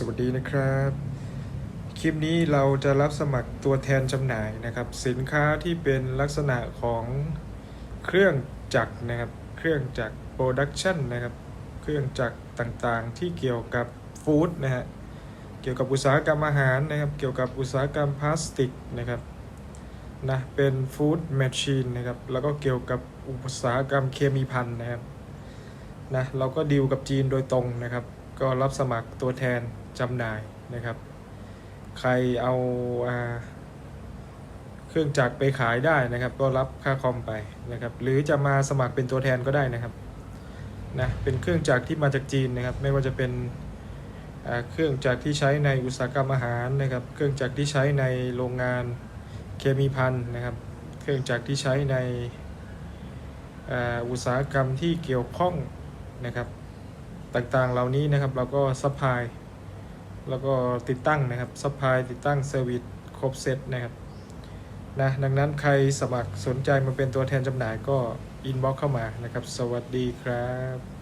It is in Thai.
สวัสดีนะครับ คลิปนี้เราจะรับสมัครตัวแทนจำหน่ายนะครับ สินค้าที่เป็นลักษณะของเครื่องจักรนะครับ เครื่องจักรโปรดักชันนะครับ เครื่องจักรต่างๆ ที่เกี่ยวกับฟู้ดนะฮะ เกี่ยวกับอุตสาหกรรมอาหารนะครับ เกี่ยวกับอุตสาหกรรมพลาสติกนะครับ นะ เป็นฟู้ดแมชชีนนะครับ แล้วก็เกี่ยวกับอุตสาหกรรมเคมีพันนะครับ นะ เราก็ดีลกับจีนโดยตรงนะครับ ก็รับสมัครตัวแทนจำหน่ายนะครับ ใครเอาอาเครื่องจักรไปขายได้นะครับ ก็รับค่าคอมไปนะครับ หรือจะมาสมัครเป็นตัวแทนก็ได้นะครับนะเป็นเครื่องจักรที่มาจากจีนนะครับ ไม่ว่าจะเป็นเครื่องจักรที่ใช้ในอุตสาหกรรมอาหารนะครับ เครื่องจักรที่ใช้ในโรงงานเคมีพันนะครับ เครื่องจักรที่ใช้ในอุตสาหกรรมที่เกี่ยวข้องนะครับ ต่างๆ เหล่านี้นะครับเราก็ซัพพลายแล้วก็ติดตั้งนะครับซัพพลายติดตั้งเซอร์วิสครบเซตนะครับนะดังนั้นใครสมัครสนใจมาเป็นตัวแทนจำหน่ายก็อินบ็อกเข้ามานะครับ สวัสดีครับ